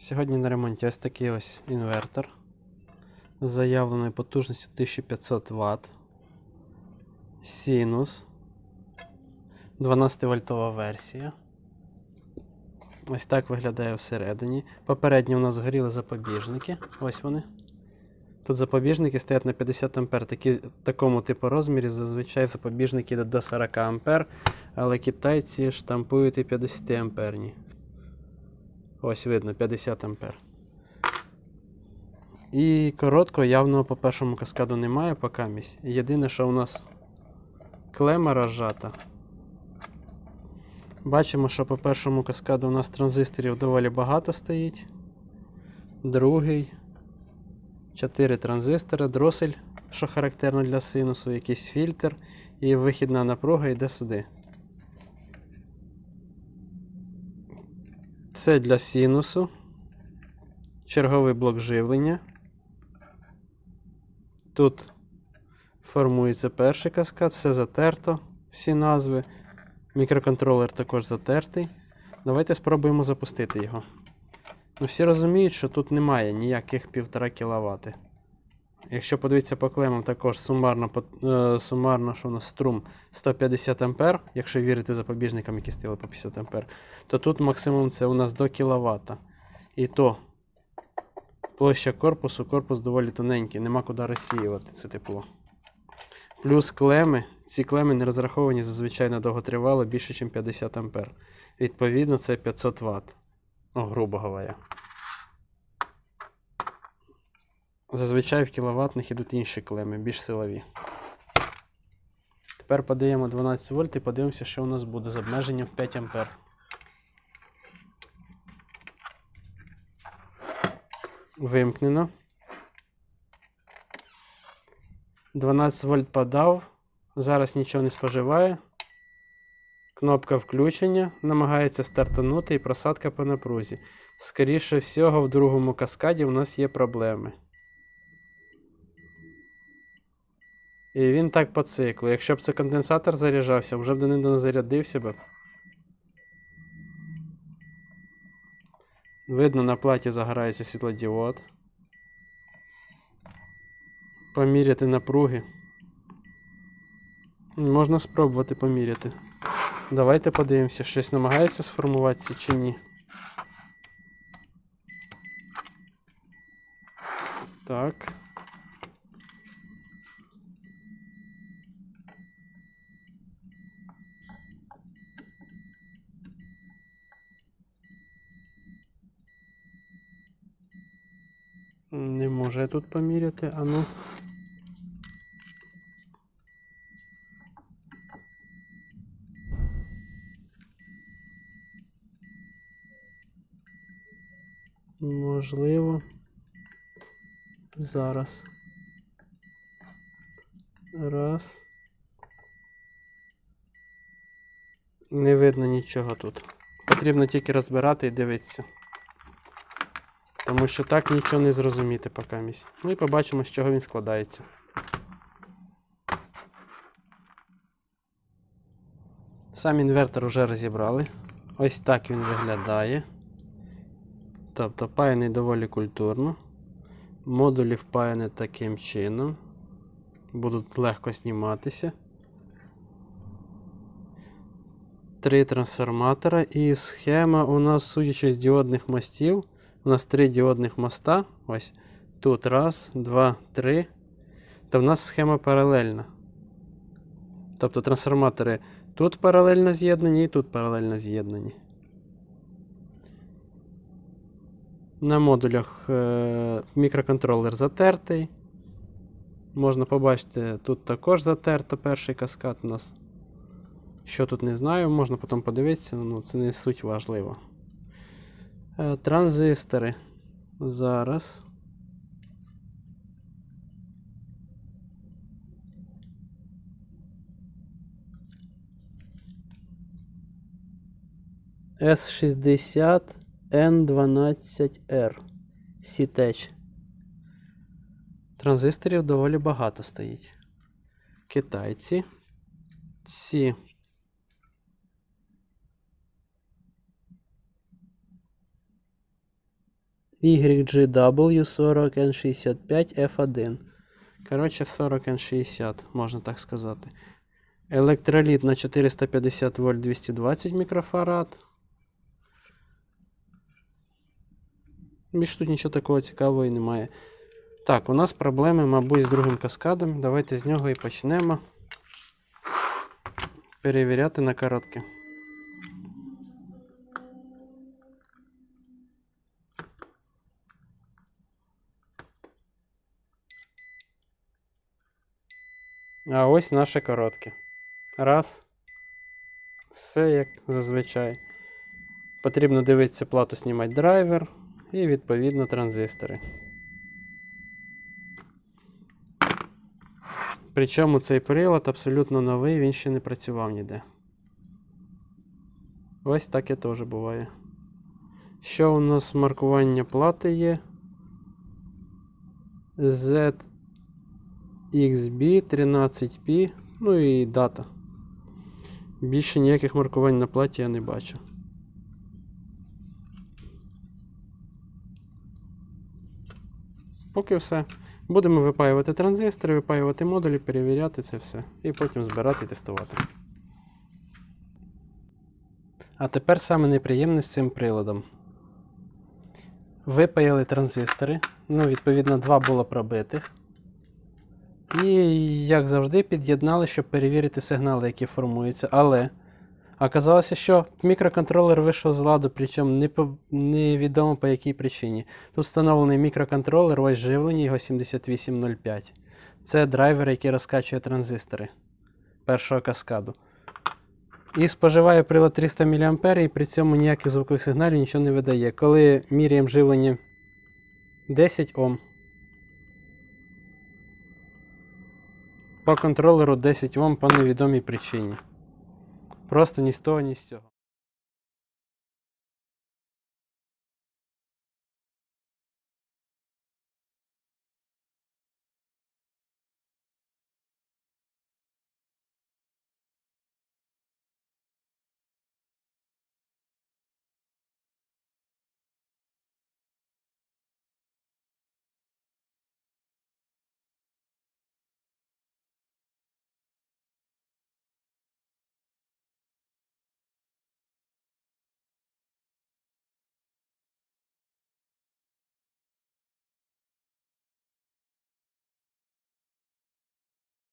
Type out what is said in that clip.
Сьогодні на ремонті ось такий ось інвертор з заявленою потужністю 1500 Вт. Синус. 12 вольтова версія. Ось так виглядає всередині. Попередньо у нас згоріли запобіжники. Ось вони. Тут запобіжники стоять на 50 А. Такі, такому типу розмірі зазвичай запобіжники йдуть до 40 А, але китайці штампують і 50 амперні. Ось видно 50 ампер. І короткого явного по першому каскаду немає поки місць. Єдине, що у нас клема розжата. Бачимо, що по першому каскаду у нас транзисторів доволі багато стоїть. Другий. 4 транзистори, дросель, що характерно для синусу, якийсь фільтр, і вихідна напруга йде сюди. Це для синусу. Черговий блок живлення. Тут формується перший каскад, все затерто, всі назви. Мікроконтролер також затертий. Давайте спробуємо запустити його. Ну, всі розуміють, що тут немає ніяких 1,5 кВт. Якщо подивитися по клемам, також сумарно, е, сумарно що у нас струм 150 А, якщо вірити запобіжникам, які стояли по 50 А, то тут максимум це у нас до кВт. І то площа корпусу, корпус доволі тоненький, нема куди розсіювати це тепло. Плюс клеми, ці клеми не розраховані зазвичай на довготривало більше, ніж 50 А. Відповідно, це 500 Вт. Ну, грубо говоря. Зазвичай в кіловатних ідуть інші клеми, більш силові. Тепер подаємо 12 вольт і подивимося, що у нас буде з обмеженням в 5 ампер. Вимкнено. 12 вольт подав. Зараз нічого не споживає. Кнопка включення намагається стартанути і просадка по напрузі. Скоріше всього, в другому каскаді у нас є проблеми. І він так по циклу. Якщо б це конденсатор заряджався, вже б до не зарядився б. Видно, на платі загорається світлодіод. Поміряти напруги. Можна спробувати поміряти. Давайте подивимося, щось намагається сформуватися чи ні. Так. Не може тут поміряти, а ну. Можливо. Зараз. Раз. Не видно нічого тут. Потрібно тільки розбирати і дивитися. Тому що так нічого не зрозуміти поки місць. Ну і побачимо, з чого він складається. Сам інвертор вже розібрали. Ось так він виглядає. Тобто паяний доволі культурно. Модулі впаяні таким чином. Будуть легко зніматися. Три трансформатора і схема у нас, судячи з діодних мостів, у нас три діодних моста. Ось тут раз, два, три. То в нас схема паралельна. Тобто трансформатори тут паралельно з'єднані і тут паралельно з'єднані. На модулях е, мікроконтролер затертий. Можна побачити, тут також затерто перший каскад у нас. Що тут не знаю, можна потім подивитися, ну це не суть важливо. Е, Транзистори. Зараз. С60 N12R. Сітеч. Транзисторів доволі багато стоїть. Китайці. Ці YGW40N65F1. Коротше, 40N60, можна так сказати. Електроліт на 450 вольт 220 мікрофарад. Більш тут нічого такого цікавого і немає. Так, у нас проблеми, мабуть, з другим каскадом. Давайте з нього і почнемо. Перевіряти на коротке. А ось наше коротке. Раз. Все як зазвичай. Потрібно дивитися плату знімати драйвер і відповідно транзистори. Причому цей прилад абсолютно новий, він ще не працював ніде. Ось таке теж буває. Що у нас маркування плати є? ZXB 13P, ну і дата. Більше ніяких маркувань на платі я не бачу. Поки все. Будемо випаювати транзистори, випаювати модулі, перевіряти це все. І потім збирати і тестувати. А тепер саме неприємне з цим приладом. Випаяли транзистори. Ну, відповідно, два було пробитих. І, як завжди, під'єднали, щоб перевірити сигнали, які формуються. Але оказалося, що мікроконтролер вийшов з ладу, причому не невідомо по якій причині. Тут встановлений мікроконтролер, ось живлення його 7805. Це драйвер, який розкачує транзистори першого каскаду. І споживає прилад 300 мА, і при цьому ніяких звукових сигналів нічого не видає. Коли міряємо живлення 10 Ом. По контролеру 10 Ом по невідомій причині. Просто ні з того, ні з цього.